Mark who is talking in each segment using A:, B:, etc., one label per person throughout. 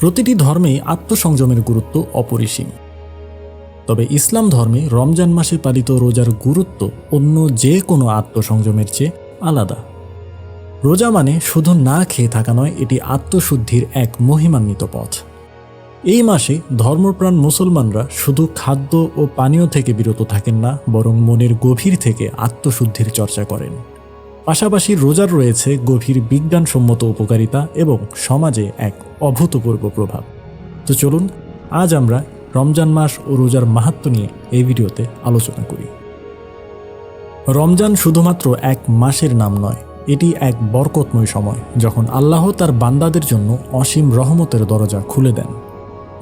A: প্রতিটি ধর্মেই আত্মসংযমের গুরুত্ব অপরিসীম। তবে ইসলাম ধর্মে রমজান মাসে পালিত রোজার গুরুত্ব অন্য যে কোনো আত্মসংযমের চেয়ে আলাদা। রোজা মানে শুধু না খেয়ে থাকা নয়, এটি আত্মশুদ্ধির এক মহিমান্বিত পথ। এই মাসে ধর্মপ্রাণ মুসলমানরা শুধু খাদ্য ও পানীয় থেকে বিরত থাকেন না, বরং মনের গভীর থেকে আত্মশুদ্ধির চর্চা করেন। পাশাপাশি রোজার রয়েছে গভীর বিজ্ঞানসম্মত উপকারিতা এবং সমাজে এক অভূতপূর্ব প্রভাব। তো চলুন, আজ আমরা রমজান মাস ও রোজার মাহাত্ম নিয়ে এই ভিডিওতে আলোচনা করি। রমজান শুধুমাত্র এক মাসের নাম নয়, এটি এক বরকতময় সময় যখন আল্লাহ তার বান্দাদের জন্য অসীম রহমতের দরজা খুলে দেন।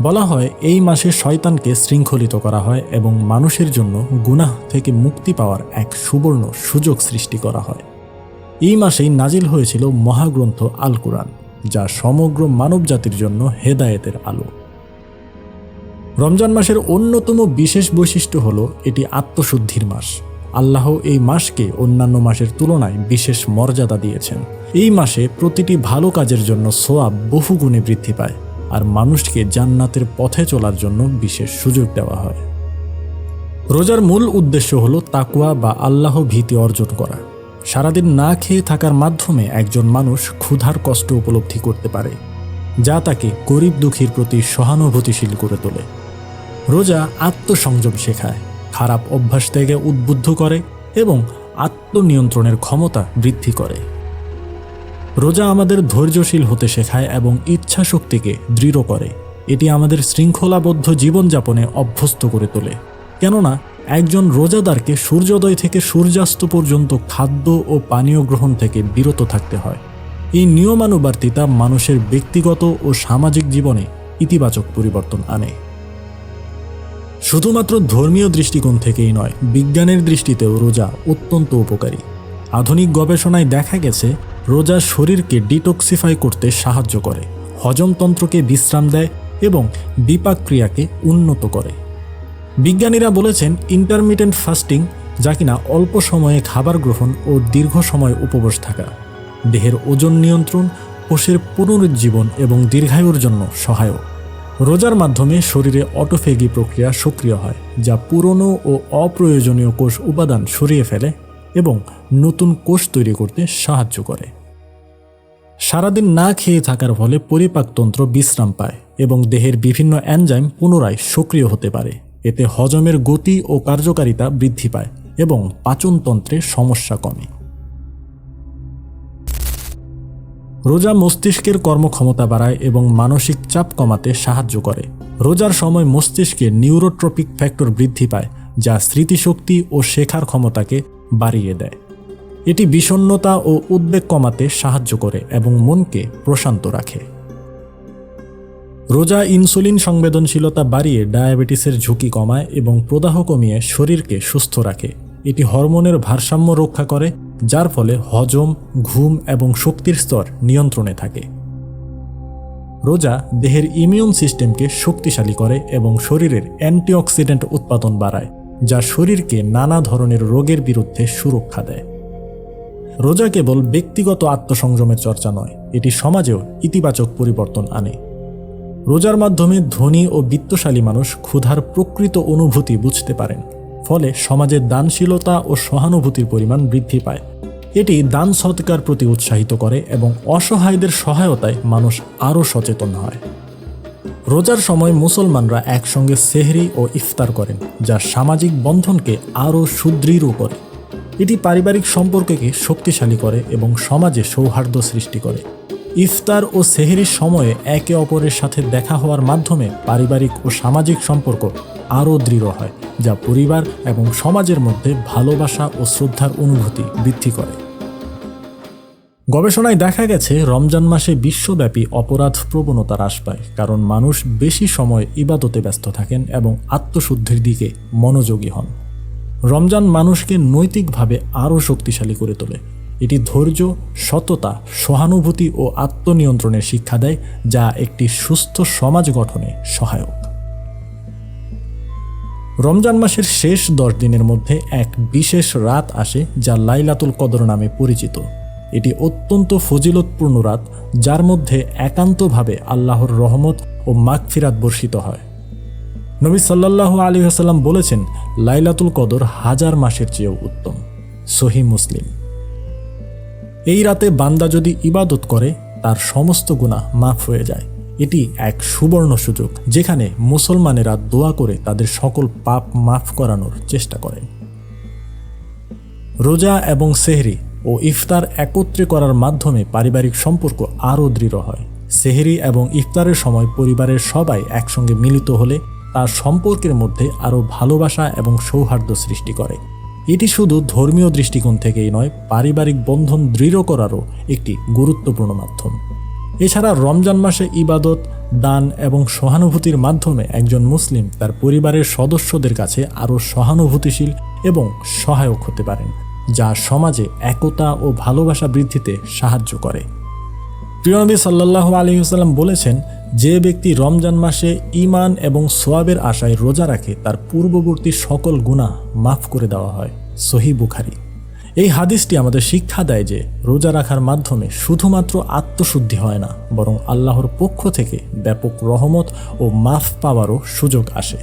A: বলা হয়, এই মাসে শয়তানকে শৃঙ্খলিত করা হয় এবং মানুষের জন্য গুনাহ থেকে মুক্তি পাওয়ার এক সুবর্ণ সুযোগ সৃষ্টি করা হয়। এই মাসেই নাজিল হয়েছিল মহাগ্রন্থ আল কুরআন যা সমগ্র মানবজাতির জন্য হেদায়েতের আলো। রমজান মাসের অন্যতম বিশেষ বৈশিষ্ট্য হল, এটি আত্মশুদ্ধির মাস। আল্লাহ এই মাসকে অন্যান্য মাসের তুলনায় বিশেষ মর্যাদা দিয়েছেন। এই মাসে প্রতিটি ভালো কাজের জন্য সোয়াব বহুগুণে বৃদ্ধি পায়, আর মানুষকে জান্নাতের পথে চলার জন্য বিশেষ সুযোগ দেওয়া হয়। রোজার মূল উদ্দেশ্য হল তাকুয়া বা আল্লাহ ভীতি অর্জন করা। সারাদিন না খেয়ে থাকার মাধ্যমে একজন মানুষ ক্ষুধার কষ্ট উপলব্ধি করতে পারে, যা তাকে গরিব দুঃখীর প্রতি সহানুভূতিশীল করে তোলে। রোজা আত্মসংযম শেখায়, খারাপ অভ্যাস থেকে উদ্বুদ্ধ করে এবং আত্মনিয়ন্ত্রণের ক্ষমতা বৃদ্ধি করে। রোজা আমাদের ধৈর্যশীল হতে শেখায় এবং ইচ্ছা শক্তিকে দৃঢ় করে। এটি আমাদের শৃঙ্খলাবদ্ধ জীবনযাপনে অভ্যস্ত করে তোলে। কেননা একজন রোজাদারকে সূর্যোদয় থেকে সূর্যাস্ত পর্যন্ত খাদ্য ও পানীয় গ্রহণ থেকে বিরত থাকতে হয়। এই নিয়মানুবর্তিতা মানুষের ব্যক্তিগত ও সামাজিক জীবনে ইতিবাচক পরিবর্তন আনে। শুধুমাত্র ধর্মীয় দৃষ্টিকোণ থেকেই নয়, বিজ্ঞানের দৃষ্টিতেও রোজা অত্যন্ত উপকারী। আধুনিক গবেষণায় দেখা গেছে, রোজা শরীরকে ডিটক্সিফাই করতে সাহায্য করে, হজমতন্ত্রকে বিশ্রাম দেয় এবং বিপাক ক্রিয়াকে উন্নত করে। বিজ্ঞানীরা বলেছেন ইন্টারমিটেন্ট ফাস্টিং যা কিনা অল্প সময়ে খাবার গ্রহণ ও দীর্ঘ সময় উপবাস থাকা, দেহের ওজন নিয়ন্ত্রণ, কোষের পুনরুজ্জীবন এবং দীর্ঘায়ুর জন্য সহায়ক। রোজার মাধ্যমে শরীরে অটোফেগি প্রক্রিয়া সক্রিয় হয়, যা পুরনো ও অপ্রয়োজনীয় কোষ উপাদান সরিয়ে ফেলে এবং নতুন কোষ তৈরি করতে সাহায্য করে। সারাদিন না খেয়ে থাকার ফলে পরিপাকতন্ত্র বিশ্রাম পায় এবং দেহের বিভিন্ন অ্যানজাইম পুনরায় সক্রিয় হতে পারে। এতে হজমের গতি ও কার্যকারিতা বৃদ্ধি পায় এবং পাচনতন্ত্রের সমস্যা কমে। রোজা মস্তিষ্কের কর্মক্ষমতা বাড়ায় এবং মানসিক চাপ কমাতে সাহায্য করে। রোজার সময় মস্তিষ্কে নিউরোট্রপিক ফ্যাক্টর বৃদ্ধি পায়, যা স্মৃতিশক্তি ও শেখার ক্ষমতাকে বাড়িয়ে দেয়। এটি বিষণ্নতা ও উদ্বেগ কমাতে সাহায্য করে এবং মনকে প্রশান্ত রাখে। রোজা ইনসুলিন সংবেদনশীলতা বাড়িয়ে ডায়াবেটিসের ঝুঁকি কমায় এবং প্রদাহ কমিয়ে শরীরকে সুস্থ রাখে। এটি হরমোনের ভারসাম্য রক্ষা করে, যার ফলে হজম, ঘুম এবং শক্তির স্তর নিয়ন্ত্রণে থাকে। রোজা দেহের ইমিউন সিস্টেমকে শক্তিশালী করে এবং শরীরের অ্যান্টিঅক্সিডেন্ট উৎপাদন বাড়ায়, যা শরীরকে নানা ধরনের রোগের বিরুদ্ধে সুরক্ষা দেয়। রোজা কেবল ব্যক্তিগত আত্মসংযমের চর্চা নয়, এটি সমাজেও ইতিবাচক পরিবর্তন আনে। রোজার মাধ্যমে ধনী ও বিত্তশালী মানুষ ক্ষুধার প্রকৃত অনুভূতি বুঝতে পারেন, ফলে সমাজের দানশীলতা ও সহানুভূতির পরিমাণ বৃদ্ধি পায়। এটি দান সৎকার প্রতি উৎসাহিত করে এবং অসহায়দের সহায়তায় মানুষ আরও সচেতন হয়। রোজার সময় মুসলমানরা একসঙ্গে সেহরি ও ইফতার করেন, যা সামাজিক বন্ধনকে আরও সুদৃঢ় করে। এটি পারিবারিক সম্পর্ককে শক্তিশালী করে এবং সমাজে সৌহার্দ্য সৃষ্টি করে। ইফতার ও সেহেরির সময়ে একে অপরের সাথে দেখা হওয়ার মাধ্যমে পারিবারিক ও সামাজিক সম্পর্ক আরও দৃঢ় হয়, যা পরিবার এবং সমাজের মধ্যে ভালোবাসা ও শ্রদ্ধার অনুভূতি বৃদ্ধি করে। গবেষণায় দেখা গেছে, রমজান মাসে বিশ্বব্যাপী অপরাধ প্রবণতা হ্রাস পায়, কারণ মানুষ বেশি সময় ইবাদতে ব্যস্ত থাকেন এবং আত্মশুদ্ধির দিকে মনোযোগী হন। রমজান মানুষকে নৈতিকভাবে আরও শক্তিশালী করে তোলে এটি ধৈর্য, সততা, সহানুভূতি ও আত্মনিয়ন্ত্রণের শিক্ষা দেয়, যা একটি সুস্থ সমাজ গঠনে সহায়ক। রমজান মাসের শেষ দশ দিনের মধ্যে এক বিশেষ রাত আসে, যা লাইলাতুল কদর নামে পরিচিত। এটি অত্যন্ত ফজিলতপূর্ণ রাত, যার মধ্যে একান্তভাবে আল্লাহর রহমত ও মাগফিরাত বর্ষিত হয়। নবী সাল্লাল্লাহু আলী আসাল্লাম বলেছেন, লাইলাতুল কদর হাজার মাসের চেয়েও উত্তম। সহি মুসলিম। এই রাতে বান্দা যদি ইবাদত করে, তার সমস্ত গুণা মাফ হয়ে যায়। এটি এক সুবর্ণ সুযোগ, যেখানে মুসলমানেরা দোয়া করে তাদের সকল পাপ মাফ করানোর চেষ্টা করে। রোজা এবং সেহরি ও ইফতার একত্রে করার মাধ্যমে পারিবারিক সম্পর্ক আরও দৃঢ় হয়। সেহরি এবং ইফতারের সময় পরিবারের সবাই একসঙ্গে মিলিত হলে, তার সম্পর্কের মধ্যে আরও ভালোবাসা এবং সৌহার্দ্য সৃষ্টি করে। এটি শুধু ধর্মীয় দৃষ্টিকোণ থেকেই নয়, পারিবারিক বন্ধন দৃঢ় করারও একটি গুরুত্বপূর্ণ মাধ্যম। এছাড়া রমজান মাসে ইবাদত, দান এবং সহানুভূতির মাধ্যমে একজন মুসলিম তার পরিবারের সদস্যদের কাছে আরও সহানুভূতিশীল এবং সহায়ক হতে পারেন, যা সমাজে একতা ও ভালোবাসা বৃদ্ধিতে সাহায্য করে। প্রিয়নবী সাল্লাহ আলহিহাল্লাম বলেছেন যে ব্যক্তি রমজান মাসে ইমান এবং সোয়াবের আশায় রোজা রাখে, তার পূর্ববর্তী সকল গুণা মাফ করে দেওয়া হয়, সহি বুখারি। এই হাদিসটি আমাদের শিক্ষা দেয় যে, রোজা রাখার মাধ্যমে শুধুমাত্র আত্মশুদ্ধি হয় না, বরং আল্লাহর পক্ষ থেকে ব্যাপক রহমত ও মাফ পাওয়ারও সুযোগ আসে।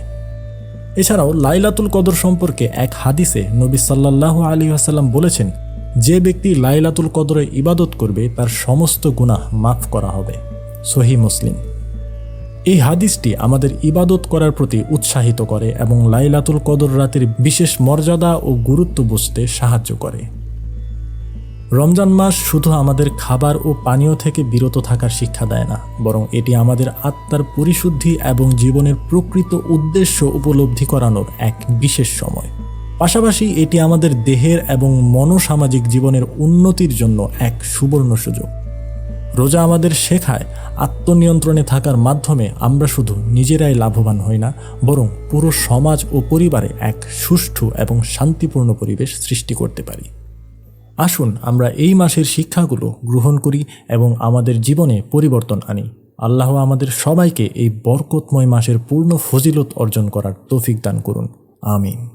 A: এছাড়াও লাইলাতুল কদর সম্পর্কে এক হাদিসে নবী সাল্লাহ আলী আসাল্লাম বলেছেন, যে ব্যক্তি লাইলাতুল কদরে ইবাদত করবে, তার সমস্ত গুনাহ মাফ করা হবে। সহি মুসলিম। এই হাদিসটি আমাদের ইবাদত করার প্রতি উৎসাহিত করে এবং লাইলাতুল কদর রাতের বিশেষ মর্যাদা ও গুরুত্ব বুঝতে সাহায্য করে। রমজান মাস শুধু আমাদের খাবার ও পানীয় থেকে বিরত থাকার শিক্ষা দেয় না, বরং এটি আমাদের আত্মার পরিশুদ্ধি এবং জীবনের প্রকৃত উদ্দেশ্য উপলব্ধি করানোর এক বিশেষ সময়। পাশাপাশি এটি আমাদের দেহের এবং মনসামাজিক জীবনের উন্নতির জন্য এক সুবর্ণ সুযোগ। রোজা আমাদের শেখায় আত্মনিয়ন্ত্রণে থাকার মাধ্যমে আমরা শুধু নিজেরাই লাভবান হই না, বরং পুরো সমাজ ও পরিবারে এক সুষ্ঠু এবং শান্তিপূর্ণ পরিবেশ সৃষ্টি করতে পারি। আসুন আমরা এই মাসের শিক্ষাগুলো গ্রহণ করি এবং আমাদের জীবনে পরিবর্তন আনি। আল্লাহ আমাদের সবাইকে এই বরকতময় মাসের পূর্ণ ফজিলত অর্জন করার তৌফিক দান করুন। আমিন।